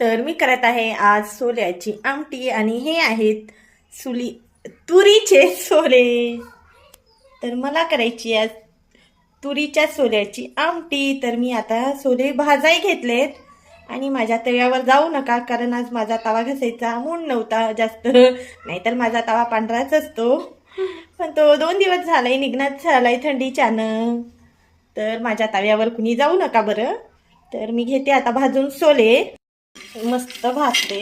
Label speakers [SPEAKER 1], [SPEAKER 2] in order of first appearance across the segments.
[SPEAKER 1] तर मी करत आहे आज सोल्याची आमटी आणि हे आहेत सुली तुरीचे सोले. तर मला करायची आज तुरीच्या सोल्याची आमटी. तर मी आता सोले भाजाई घेतलेत आणि माझ्या तव्यावर जाऊ नका कारण आज माझा तवा घसायचा मूड नव्हता जास्त. नाहीतर माझा तवा पांढराच असतो. पण तो दोन दिवस झालाय निघण्यात झालाय थंडीच्यानं. तर माझ्या तव्यावर कुणी जाऊ नका बरं. तर मी घेते आता भाजून सोले. मस्त भाजते.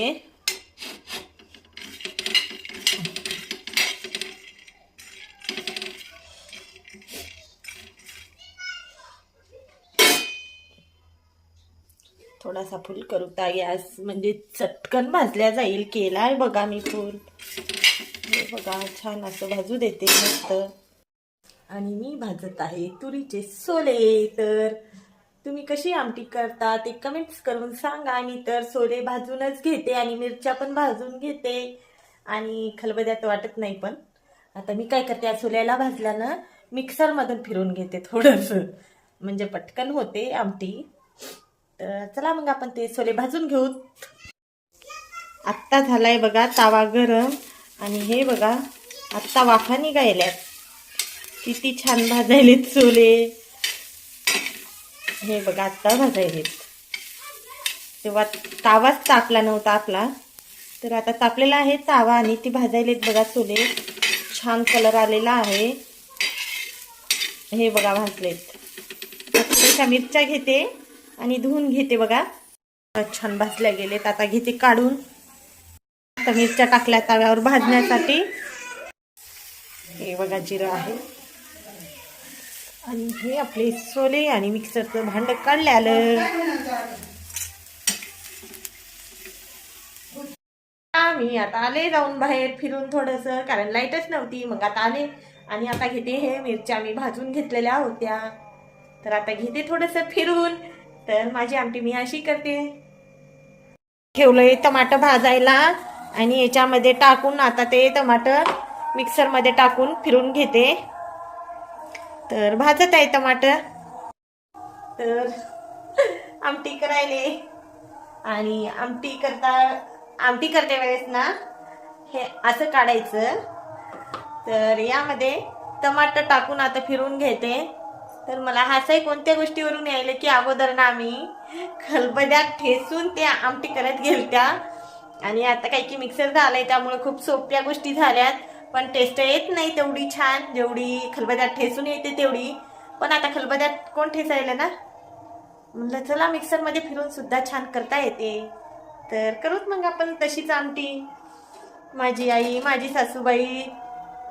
[SPEAKER 1] थोडासा फुल करू ता गॅस म्हणजे चटकन भाजल्या जाईल. केलाय बघा मी फुल. बघा छान असं भाजू देते मस्त. आणि मी भाजत आहे तुरीचे सोले तर तुम्ही कशी आमटी करता ते कमेंट्स करून सांगा. मी तर सोले भाजूनच घेते आणि मिरच्या पण भाजून घेते. आणि खलबद्यात वाटत नाही पण. आता मी काय करते या सोल्याला भाजल्यानं मिक्सरमधून फिरून घेते थोडंसं. म्हणजे पटकन होते आमटी. तर चला मग आपण ते सोले भाजून घेऊ. आत्ता झालाय बघा तावा गरम. आणि हे बघा आत्ता वाफा निघायल्यात. किती छान भाजायलेत सोले. हे बघा आत्ता भाजायलेत तेव्हा तावाच तापला नव्हता आपला. तर आता तापलेला आहे तावा आणि ती भाजायलेत बघा चुले. छान कलर आलेला आहे. हे बघा भाजलेत. त्याच्या मिरच्या घेते आणि धुवून घेते बघा. छान भाजल्या गेलेत आता घेते काढून. आता मिरच्या टाकल्या तव्यावर भाजण्यासाठी. हे बघा जिरं आहे. आणि हे आपले सोले आणि मिक्सरचं भांड काढले आलं मी आता आले जाऊन बाहेर फिरून थोडस कारण लाईटच नव्हती मग आता आले. आणि आता घेते हे मिरच्या मी भाजून घेतलेल्या होत्या. तर आता घेते थोडस फिरून. तर माझी आमटी मी अशी करते. ठेवलंय टमाटर भाजायला आणि याच्यामध्ये टाकून आता ते टमाटर मिक्सरमध्ये टाकून फिरून घेते. तर भाजत आहे टमाटर. तर आमटी करायले. आणि आमटी करता आमटी करते वेळेस ना हे असं काढायचं. तर यामध्ये टमाटर टाकून आता फिरून घेते. तर मला हसाय कोणत्या गोष्टीवरून यायलं की अगोदर ना आम्ही खलबद्यात ठेसून ते आमटी करत गेलत्या. आणि आता काही की मिक्सर झालंय त्यामुळे खूप सोप्या गोष्टी झाल्यात. पण टेस्ट येत नाही तेवढी छान. जेवढी खलबद्यात ठेसून येते तेवढी. पण आता खलबद्यात कोण ठेसायला ना? म्हणलं चला मिक्सरमध्ये फिरून सुद्धा छान करता येते. तर करूच मग आपण तशीच आमटी. माझी आई माझी सासूबाई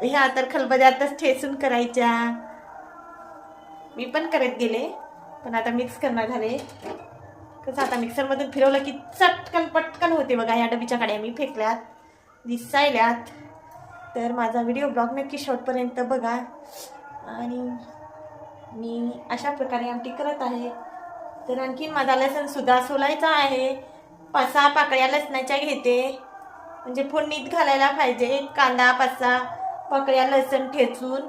[SPEAKER 1] ह्या तर खलबद्यातच ठेसून करायच्या. मी पण करत गेले पण आता मिक्स करणार झाले. कसं आता मिक्सरमधून फिरवलं की चटकन पटकन होते बघा ह्या डबीच्या काड्या मी फेकल्यात दिसायल्यात. तर माझा व्हिडिओ ब्लॉग नक्की शेवटपर्यंत बघा. आणि मी अशा प्रकारे आमटी करत आहे. तर आणखीन माझा लसणसुद्धा सोलायचा आहे. पाच सहा पाकळ्या लसणाच्या घेते. म्हणजे फोडणीत घालायला पाहिजे. कांदा पाच सहा पाकळ्या लसण ठेचून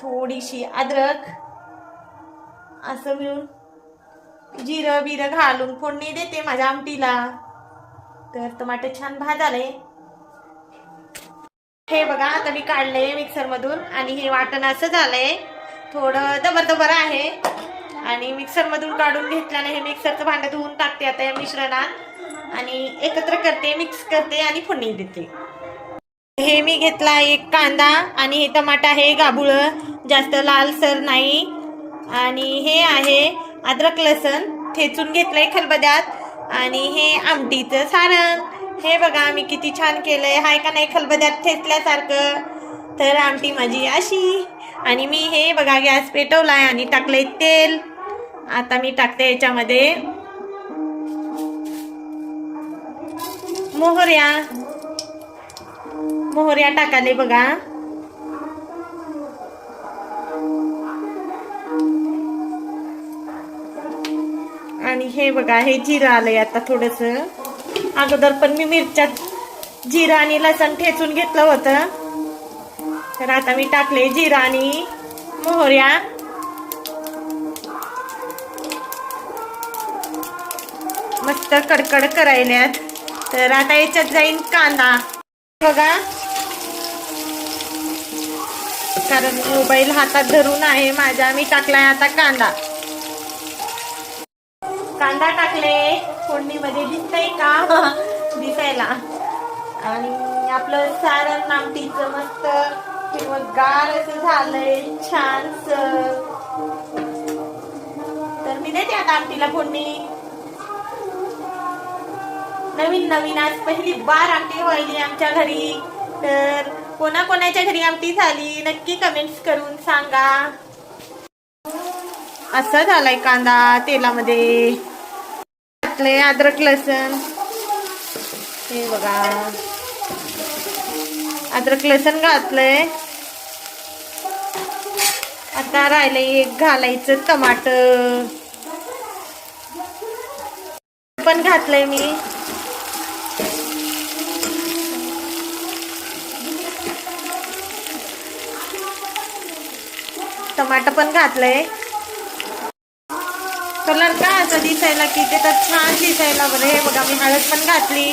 [SPEAKER 1] थोडीशी अद्रक असं मिळून जिरं बिरं घालून फोडणी देते माझ्या आमटीला. तर टमाटर छान भाजाले. हे बघा आता मी काढलंय मिक्सरमधून आणि हे वाटण असं झालंय. थोडं दबर दबर आहे. आणि मिक्सरमधून काढून घेतल्याने हे मिक्सरचं भांडं धुवून टाकते आता या मिश्रणात. आणि एकत्र करते मिक्स करते आणि फोडणी देते. हे मी घेतला एक कांदा आणि हे टमाटा आहे गाबुळ जास्त लालसर नाही. आणि हे आहे अद्रक लसण. ठेचून घेतलंय खलबद्यात आणि हे आमटीचं सारण हे बघा मी किती छान केलंय. हाय का नाही खलबद्यात ठेचल्यासारखं. तर आमटी माझी अशी. आणि मी हे बघा गॅस पेटवलाय आणि टाकलंय तेल. आता मी टाकते याच्यामध्ये. मोहऱ्या. मोहऱ्या टाकाले बघा. आणि हे बघा हे जिरं आलंय आता थोडंसं. अगोदर पण मी मिरच्यात जिरं आणि लसण ठेचून घेतलं होतं. तर आता मी टाकले जिरा आणि मोहऱ्या. मस्त कडकड करायल्यात. तर आता याच्यात जाईन कांदा. बघा. कारण मोबाईल हातात धरून आहे माझ्या मी टाकलाय आता कांदा. कांदा टाकले. फोडणीमध्ये दिसतंय का? दिसायला. आणि आपलं सारण आमटीचं मस्त हिरवगार असं झालंय छानस. तर मी देते आता आमटीला फोडणी. नवीन नवीन आज पहिली बार आमटी व्हायली आमच्या घरी. तर कोणा कोणाच्या घरी आमटी झाली नक्की कमेंट्स करून सांगा. असं झालाय कांदा तेलामध्ये. घातलंय अद्रक लसण. हे बघा. अद्रक लसण घातलंय. आता राहिलंय एक घालायचं टमाट पण घातलंय मी. टमाट पण घातलंय. कलर का? असं दिसायला की ते तर छान दिसायला बरं. हे बघा मी हळद पण घातली.